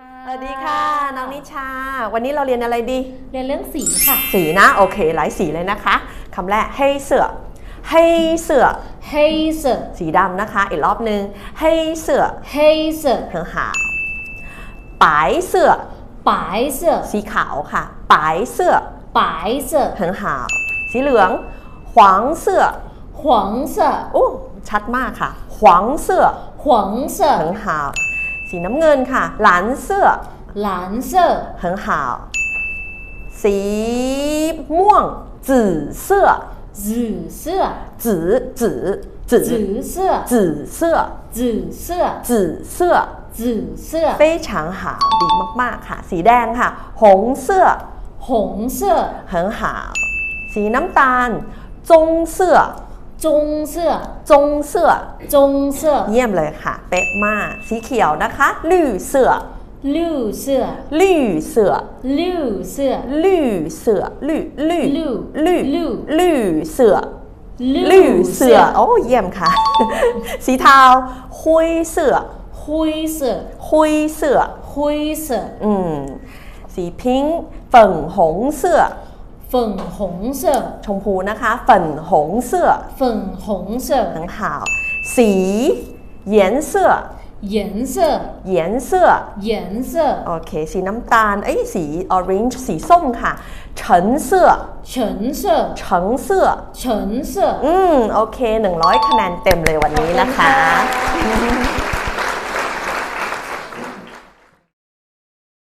ค่ะ สวัสดีค่ะ น้องนิชา วันนี้เราเรียนอะไรดี เรียนเรื่องสีค่ะ สีนะ โอเค หลายสีเลยนะคะคำแรกให้เสือให้เสือ 黑色 สีดำนะคะ อีกรอบนึงให้เสือ 黑色 很好ปายเสือ 白色 สีขาวค่ะปายเสือ 白色很好สีเหลืองหวางเสือ 黄色 โอ้ชัดมากค่ะหวางเสือ 黄色很好 สีน้ำเงินค่ะหลานเสือ 蓝色很好สีม่วง紫色紫色紫紫紫紫色紫色紫色紫色紫色非常好ดีมากๆค่ะ สีแดงค่ะ หงเสื้อ 红色很好สีน้ำตาล จงเสื้อ จงเสื้อจงเสื้อ จงเสื้อเยี่ยมเลยค่ะ เป๊ะมากสีเขียวนะคะลู่เสื้อลู่เสื้อลู่เสื้อลู่เสื้อลู่เสื้อลู่ลู่ลู่ลู่ลู่เสื้อลู่เสื้อโอ้เยี่ยมค่ะ สีเทาหุยเสื้อหุยเสื้อหุยเสื้อหุยเสื้ออืมสีพิงค์เฝิ่งหงเสื้อ 粉红色 ชมพูนะคะ粉红色粉红色很好สี颜色颜色颜色颜色 โอเค สีน้ำตาล เอ้ย สี orange สีส้มค่ะ橙色橙色橙色橙色 อืม โอเค 100 คะแนนเต็มเลยวันนี้นะคะ